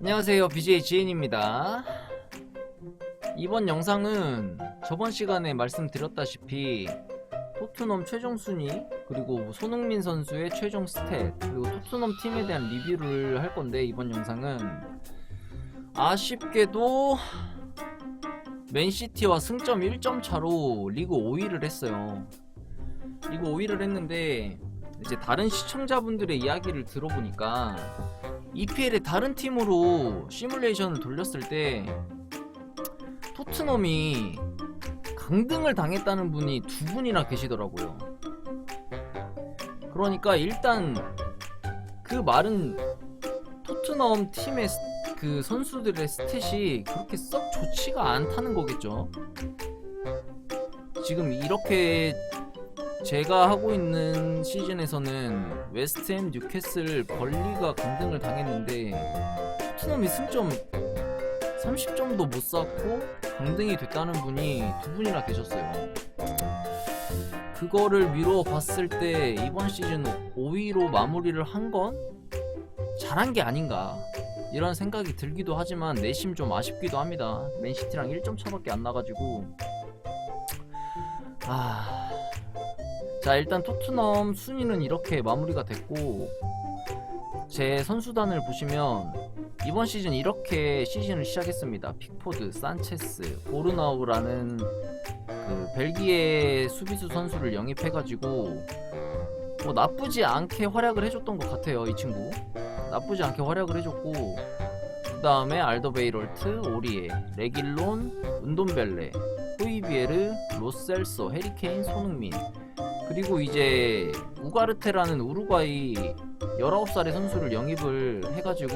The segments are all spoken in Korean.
안녕하세요. BJ 지인입니다. 이번 영상은 저번 시간에 말씀드렸다시피 토트넘 최종 순위 그리고 손흥민 선수의 최종 스탯 그리고 토트넘 팀에 대한 리뷰를 할 건데 이번 영상은 아쉽게도 맨시티와 승점 1점 차로 리그 5위를 했어요. 리그 5위를 했는데 이제 다른 시청자분들의 이야기를 들어보니까 EPL의 다른 팀으로 시뮬레이션을 돌렸을 때 토트넘이 강등을 당했다는 분이 두 분이나 계시더라고요. 그러니까 일단 그 말은 토트넘 팀의 스- 그 선수들의 스탯이 그렇게 썩 좋지가 않다는 거겠죠. 지금 이렇게 제가 하고 있는 시즌에서는 웨스트햄, 뉴캐슬, 벌리가 강등을 당했는데 토트넘이 승점 30점도 못 쌓고 강등이 됐다는 분이 두 분이나 계셨어요. 그거를 미루어 봤을 때 이번 시즌 5위로 마무리를 한 건 잘한 게 아닌가 이런 생각이 들기도 하지만 내심 좀 아쉽기도 합니다. 맨시티랑 1점 차밖에 안 나가지고 아. 자 일단 토트넘 순위는 이렇게 마무리가 됐고 제 선수단을 보시면 이번 시즌 이렇게 시즌을 시작했습니다. 픽포드, 산체스, 보르나우라는 그 벨기에 수비수 선수를 영입해가지고 뭐 나쁘지 않게 활약을 해줬던 것 같아요 이 친구 나쁘지 않게 활약을 해줬고 그 다음에 알더베이럴트, 오리에, 레길론, 운돈벨레, 호이비에르, 로셀소, 해리케인, 손흥민 그리고 이제 우가르테라는 우루과이 19살의 선수를 영입을 해가지고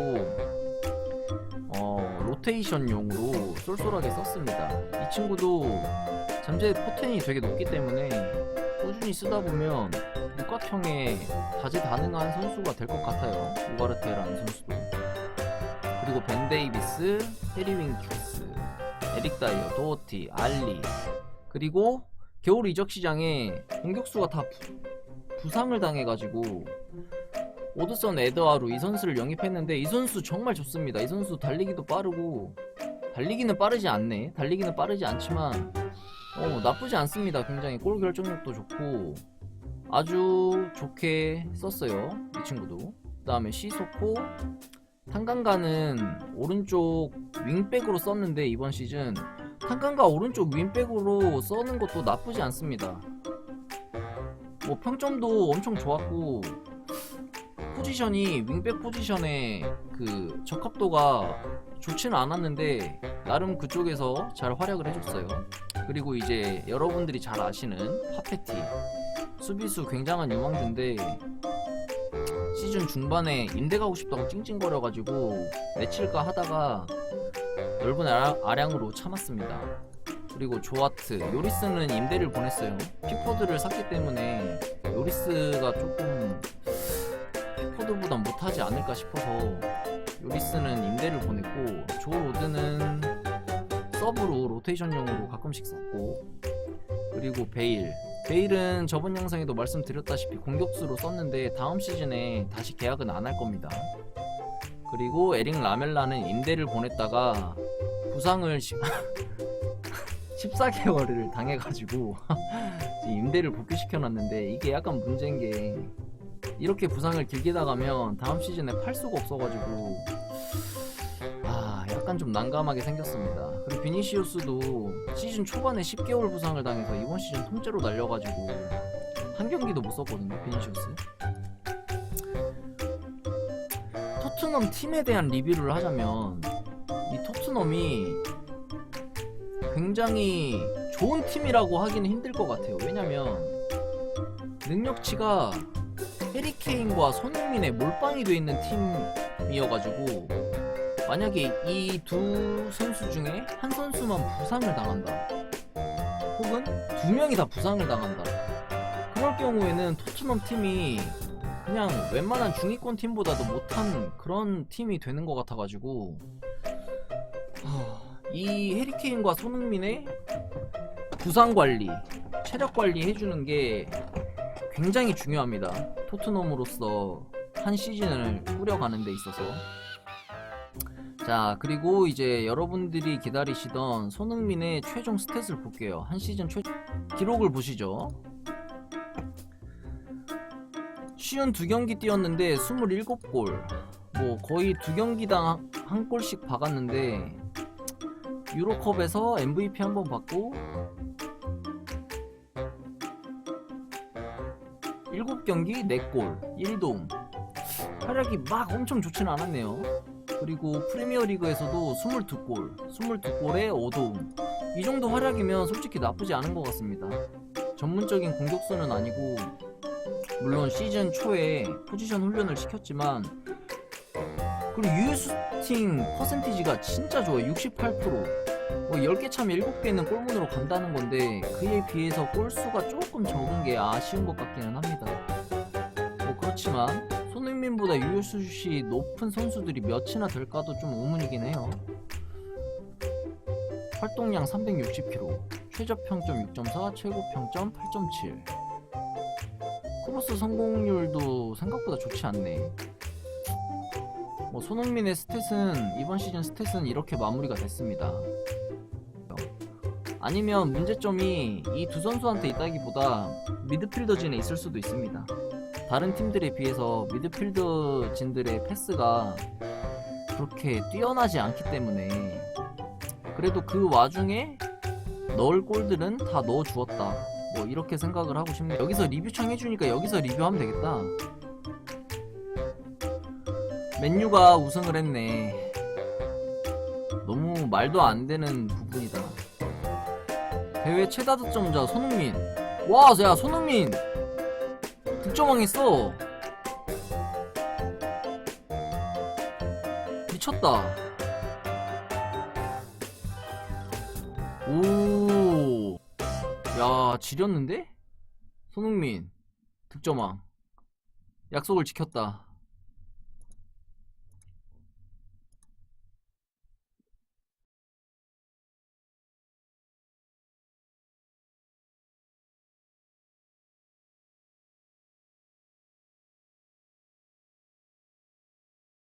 어, 로테이션용으로 쏠쏠하게 썼습니다. 이 친구도 잠재 포텐이 되게 높기 때문에 꾸준히 쓰다 보면 육각형의 다재다능한 선수가 될 것 같아요. 우가르테라는 선수도. 그리고 벤 데이비스, 해리 윙큐스, 에릭 다이어, 도어티, 알리 그리고 겨울 이적 시장에 공격수가 다 부, 상을 당해가지고 오드선 에드와루 이 선수를 영입했는데 이 선수 정말 좋습니다. 이 선수 달리기도 빠르고 달리기는 빠르지 않네. 달리기는 빠르지 않지만 어, 나쁘지 않습니다. 굉장히 골 결정력도 좋고 아주 좋게 썼어요. 이 친구도. 그 다음에 시소코 탄강가는 오른쪽 윙백으로 썼는데 이번 시즌 탄강가 오른쪽 윙백으로 써는 것도 나쁘지 않습니다. 뭐 평점도 엄청 좋았고 포지션이 윙백 포지션의 그 적합도가 좋지는 않았는데 나름 그쪽에서 잘 활약을 해줬어요. 그리고 이제 여러분들이 잘 아시는 파페티 수비수 굉장한 유망주인데 시즌 중반에 임대 가고 싶다고 찡찡거려가지고 내칠까 하다가 넓은 아량, 아량 으로 참았습니다. 그리고 조아트, 요리스는 임대를 보냈어요. 피포드를 샀기 때문에 요리스가 조금 피포드보단 못하지 않을까 싶어서 요리스는 임대를 보냈고 조 로드는 서브로 로테이션용으로 가끔씩 썼고 그리고 베일 베일은 저번 영상에도 말씀드렸다시피 공격수로 썼는데 다음 시즌에 다시 계약은 안 할 겁니다. 그리고 에릭 라멜라는 임대를 보냈다가 부상을 14개월을 당해가지고 임대를 복귀시켜놨는데 이게 약간 문제인 게 이렇게 부상을 길게 나가면 다음 시즌에 팔 수가 없어가지고 아 약간 좀 난감하게 생겼습니다. 그리고 비니시우스도 시즌 초반에 10개월 부상을 당해서 이번 시즌 통째로 날려가지고 한 경기도 못 썼거든요 비니시우스. 토트넘 팀에 대한 리뷰를 하자면 이 토트넘이 굉장히 좋은 팀이라고 하기는 힘들 것 같아요. 왜냐면 능력치가 해리케인과 손흥민의 몰빵이 돼 있는 팀이어가지고 만약에 이 두 선수 중에 한 선수만 부상을 당한다. 혹은 두 명이 다 부상을 당한다. 그럴 경우에는 토트넘 팀이 그냥 웬만한 중위권 팀보다도 못한 그런 팀이 되는 것 같아가지고. 하, 이 해리케인과 손흥민의 부상 관리, 체력 관리 해주는 게 굉장히 중요합니다. 토트넘으로서 한 시즌을 꾸려가는 데 있어서. 자 그리고 이제 여러분들이 기다리시던 손흥민의 최종 스탯을 볼게요. 한 시즌 최 기록을 보시죠 쉬운 두 경기 뛰었는데 27골. 뭐 거의 두 경기당 한, 한 골씩 박았는데 유로컵에서 MVP 한 번 받고 7경기 4골 1도움 활약이 막 엄청 좋지는 않았네요. 그리고 프리미어 리그에서도 22골 22골에 5도움 이 정도 활약이면 솔직히 나쁘지 않은 것 같습니다. 전문적인 공격수는 아니고 물론 시즌 초에 포지션 훈련을 시켰지만 그리고 유효슈팅 퍼센티지가 진짜 좋아요. 68%뭐 10개 차면 7개는 골문으로 간다는 건데 그에 비해서 골수가 조금 적은 게 아쉬운 것 같기는 합니다. 뭐 그렇지만 손흥민보다 유효슛이 높은 선수들이 몇이나 될까도 좀 의문이긴 해요. 활동량 360km 최저 평점 6.4 최고 평점 8.7 크로스 성공률도 생각보다 좋지 않네 뭐 손흥민의 스탯은 이번 시즌 스탯은 이렇게 마무리가 됐습니다. 아니면 문제점이 이 두 선수한테 있다기보다 미드필더진에 있을 수도 있습니다. 다른 팀들에 비해서 미드필더진들의 패스가 그렇게 뛰어나지 않기 때문에 그래도 그 와중에 넣을 골들은 다 넣어 주었다. 뭐 이렇게 생각을 하고 싶네요. 여기서 리뷰창 해주니까 여기서 리뷰하면 되겠다. 맨유가 우승을 했네. 너무 말도 안 되는 부분이다. 대회 최다 득점자 손흥민. 와, 야 손흥민 득점왕했어. 미쳤다. 오, 야 지렸는데? 손흥민 득점왕. 약속을 지켰다.